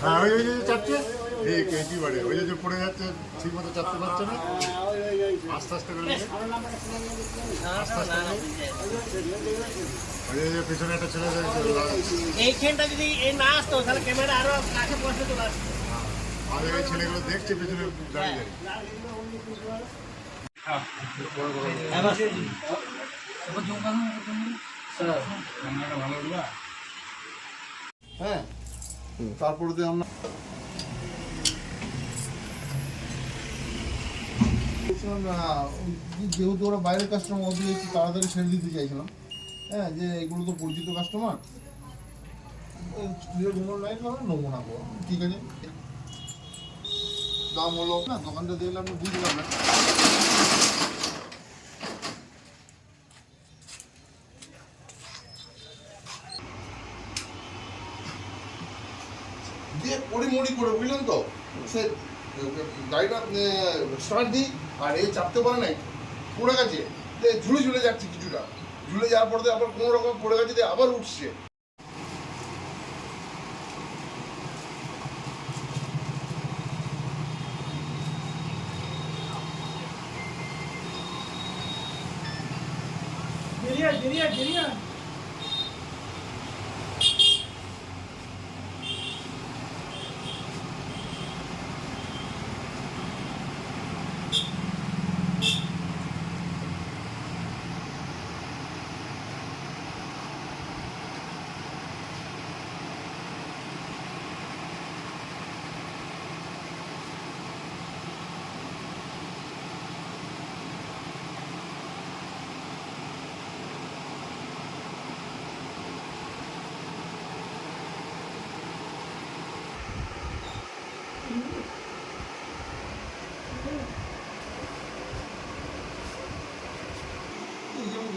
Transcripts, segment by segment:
হ্যাঁ ওই ওই যে চাপছে এই কেজি বাড়ে ওই যে পড়ে যাচ্ছে ঠিক মতো চাপতে পারছে না। আস্তে আস্তে করে আস্তে আস্তে পিছনে একটা ছেলে এইখানটা যদি এই না আসতো তাহলে ক্যামেরা আরও কাছে পৌঁছে চলে আসতো। আর এই ছেলেগুলো দেখছে পিছনে দাঁড়িয়ে। হ্যাঁ। তারপরে তো আমরা যেহেতু ওরা বাইরের কাস্টমার ওদের একটু তাড়াতাড়ি ছেড়ে দিতে চাইছিলাম। হ্যাঁ যে এগুলো তো পরিচিত কাস্টমার নেব না। ঠিক আছে? দাম হলো, না, দোকানটা দেখলাম আমি বুঝলাম না। দিয়ে পড়ি মুড়ি করে বুঝলেন তো? সে, গাড়িটা স্টার্ট দিই, আর এই চাপতে পারে নাই, পড়ে গেছে। ঝুলে ঝুলে যাচ্ছে কিছুটা। ঝুলে যাওয়ার পর আবার কোনো রকম পড়ে গেছে, দিয়ে আবার উঠছে। এই যেমন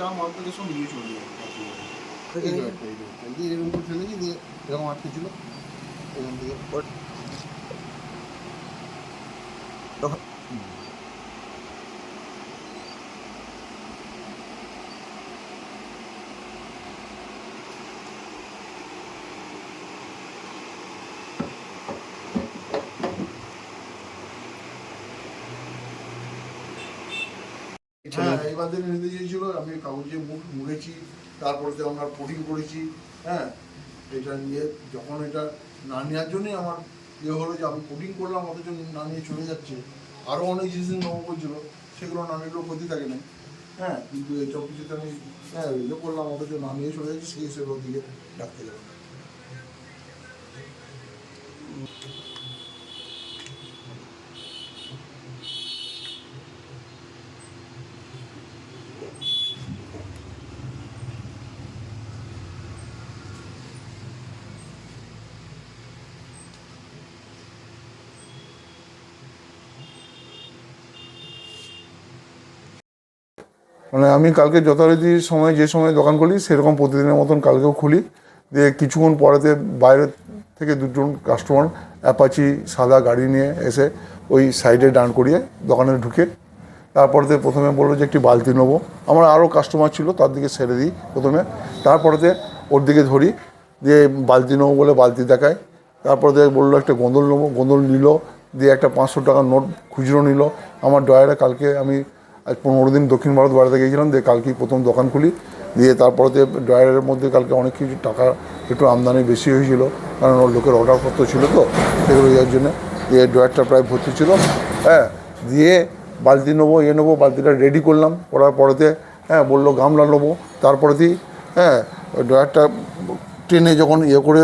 যা মাল থেকে সব নিয়ে চলে যায় এই যে একটা, এই যে একটা, এই যে এরকম করে ফেলেছি দিয়ে এরকম আটকে ছিল এখান থেকে দিন নিতে চেয়েছিল আমি কাগজে মুখ মুড়েছি, তারপরে তো আমরা কোটিং করেছি হ্যাঁ? এটা নিয়ে যখন এটা না নেওয়ার জন্যই আমার ইয়ে হলো যে, আমি কোটিং করলাম, অথচ না নিয়ে চলে যাচ্ছে। আরও অনেক জিনিস নেব বলছিল সেগুলো না নিলেও ক্ষতি থাকে না হ্যাঁ? কিন্তু এইসব কিছুতে আমি হ্যাঁ ইয়ে করলাম, অথচ না নিয়ে চলে যাচ্ছি, সেই হিসেবে ওদিকে ডাকতে যাব মানে আমি কালকে যথারীতি সময় যে সময় দোকান খুলি, সেরকম প্রতিদিনের মতন কালকেও খুলি। দিয়ে কিছুক্ষণ পরেতে বাইরে থেকে দুজন কাস্টমার অ্যাপাচি সাদা গাড়ি নিয়ে এসে ওই সাইডে ডান করিয়ে দোকানে ঢুকে, তারপরেতে প্রথমে বলল যে একটি বালতি নেব। আমার আরও কাস্টমার ছিল, তার দিকে ছেড়ে দিই প্রথমে। তারপরেতে ওর দিকে ধরি, দিয়ে বালতি নেব বলে বালতি দেখায়। তারপরে দিয়ে বলল একটা গোঁদল নেব গোঁদল নিল, দিয়ে একটা পাঁচশো টাকার নোট খুচরো নিল। আমার ডয়ারে কালকে আমি আজ পনেরো দিন দক্ষিণ ভারত বেড়াতে গিয়েছিলাম, দিয়ে কালকেই প্রথম দোকান খুলি, দিয়ে তারপরে ড্রয়ারের মধ্যে কালকে অনেক কিছু টাকা একটু আমদানি বেশি হয়েছিল, কারণ ওর লোকের অর্ডারপত্র ছিল তো, সেগুলো ইয়ার জন্য, দিয়ে ড্রয়ারটা প্রায় ভর্তি ছিল। হ্যাঁ দিয়ে বালতি নেব ইয়ে নেব, বালতিটা রেডি করলাম, করার পরেতে হ্যাঁ বলল গামলা নেব, তারপরেতেই হ্যাঁ ড্রয়ারটা ট্রেনে যখন ইয়ে করে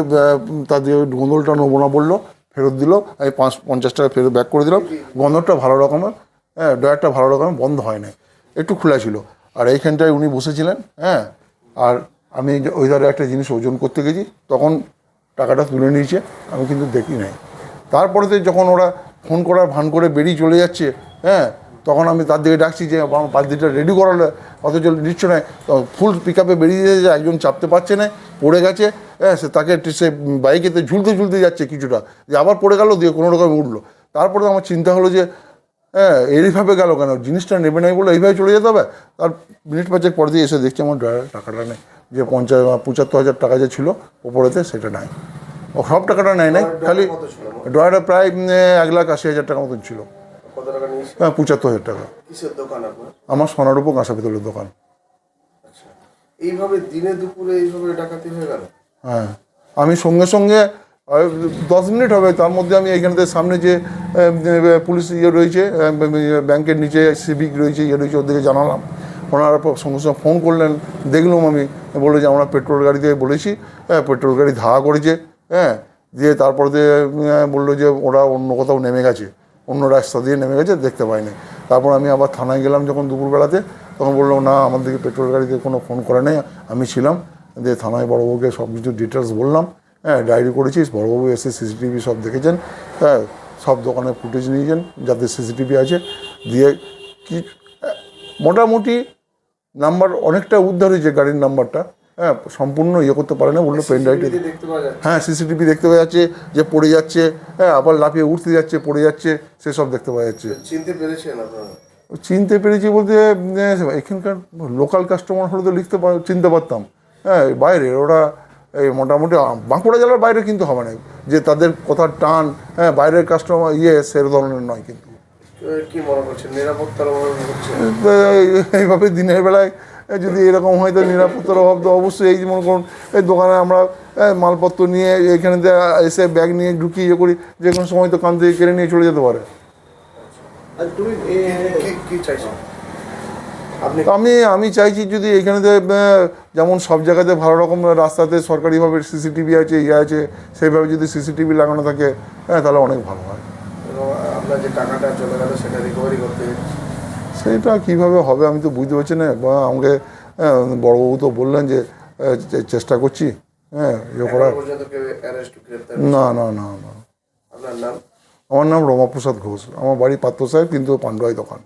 তাদের ওই গোন্দলটা নেব না বলল, ফেরত দিল আমি পাঁচ, পঞ্চাশ টাকা ফেরত ব্যাক করে দিলাম। গন্ধটা ভালো রকমের হ্যাঁ ড্রয়ারটা ভালো রকমের বন্ধ হয় না একটু খোলা ছিল। আর এইখানটায় উনি বসেছিলেন হ্যাঁ আর আমি ওই ধারে একটা জিনিস ওজন করতে গেছি, তখন টাকাটা তুলে নিয়েছে, আমি কিন্তু দেখি নাই। তারপরেতে যখন ওরা ফোন করার ভান করে বেরিয়ে চলে যাচ্ছে হ্যাঁ তখন আমি তার দিকে ডাকছি যে আমার বালতিটা রেডি করালে, অথচ নিচ্ছ না। তখন ফুল পিক আপে বেরিয়ে যাচ্ছে একজন চাপতে পারছে না, পড়ে গেছে হ্যাঁ সে তাকে সে বাইকেতে ঝুলতে ঝুলতে যাচ্ছে কিছুটা। যে আবার পড়ে গেল, দিয়ে কোনো রকম উঠল। তারপরে আমার চিন্তা হলো যে হ্যাঁ এইভাবে গেল কেন? জিনিসটা নেবে নাই বলে এইভাবে চলে যেতে হবে? তার মিনিট পাঁচেক পর দিয়ে এসে দেখছি আমার ড্রয়ারের টাকাটা নেই। যে পঞ্চাশ পঁচাত্তর হাজার টাকা যে ছিল ওপরেতে সেটা নাই। ও সব টাকাটা নেয় নাই খালি ড্রয়ারটা প্রায় এক লাখ আশি হাজার টাকা মতন ছিল। হ্যাঁ পঁচাত্তর হাজার টাকা। আমার সোনার উপর কাঁসা পিতলের দোকান। আচ্ছা। এইভাবে দিনে দুপুরে এইভাবে ডাকাতি হয়ে গেল? হ্যাঁ। আমি সঙ্গে সঙ্গে দশ মিনিট হবে, তার মধ্যে আমি এইখানে সামনে যে পুলিশ ইয়ে রয়েছে ব্যাংকের নিচে সিভিক রয়েছে ইয়ে রয়েছে, ওদেরকে জানালাম। ওনারা সঙ্গে সঙ্গে ফোন করলেন, দেখলাম আমি বলল যে আমরা পেট্রোল গাড়ি দিয়ে বলেছি হ্যাঁ পেট্রোল গাড়ি ধাওয়া করেছে হ্যাঁ দিয়ে তারপরে বলল যে ওরা অন্য কোথাও নেমে গেছে, অন্য রাস্তা দিয়ে নেমে গেছে, দেখতে পাইনি। তারপর আমি আবার থানায় গেলাম যখন দুপুরবেলাতে, তখন বলল, না, আমাদেরকে পেট্রোল গাড়িতে কোনো ফোন করে নেই, আমি ছিলাম। দিয়ে থানায় বড়োবাবুকে সব কিছু ডিটেলস বললাম। হ্যাঁ ডায়েরি করেছি বড়বাবু এসে সিসিটিভি সব দেখেছেন হ্যাঁ সব দোকানে ফুটেজ নিয়েছেন যাতে সিসিটিভি আছে দিয়ে কি মোটামুটি নাম্বার অনেকটা উদ্ধার হয়েছে গাড়ির নাম্বারটা হ্যাঁ সম্পূর্ণ ইয়ে করতে পারে না বলল পেন ড্রাইভে হ্যাঁ সিসিটিভি দেখতে পাওয়া যাচ্ছে যে পড়ে যাচ্ছে হ্যাঁ আবার লাফিয়ে উঠতে যাচ্ছে পড়ে যাচ্ছে সেসব দেখতে পাওয়া যাচ্ছে। চিনতে পেরেছেন চিনতে পেরেছি বলতে এখানকার লোকাল কাস্টমার হলে তো লিখতে চিনতে পারতাম। হ্যাঁ বাইরে ওরা এই মোটামুটি বাঁকুড়া জেলার বাইরে কিন্তু হবে না। যে তাদের কথার টান হ্যাঁ বাইরের কাস্টমার ইয়ে সে ধরনের নয় কিন্তু। কি এইভাবে দিনের বেলায় যদি এরকম হয় তো নিরাপত্তার অভাব তো অবশ্যই। এই যে মনে করুন এই দোকানে আমরা মালপত্র নিয়ে এখানে এসে ব্যাগ নিয়ে ঢুকিয়ে ইয়ে করি যে কোনো সময় তো কান থেকে কেড়ে নিয়ে চলে যেতে পারে। কি কি চাইছেন আপনি তো আমি আমি চাইছি যদি এখানে যেমন সব জায়গাতে ভালো রকম রাস্তাতে সরকারিভাবে সিসিটিভি আছে ইয়ে আছে সেইভাবে যদি সিসিটিভি লাগানো থাকে হ্যাঁ তাহলে অনেক ভালো হয়। আপনার যে টাকাটা চলে গেল সেটা রিকভারি করতে সেটা কীভাবে হবে আমি তো বুঝতে পারছি না। বা আমাকে বড়বাবু তো বললেন যে চেষ্টা করছি হ্যাঁ ইয়ে করার। না না না না। আমার নাম রমাপ্রসাদ ঘোষ। আমার বাড়ি পাত্র সাহেব কিন্তু পাণ্ডুয়াই দোকান।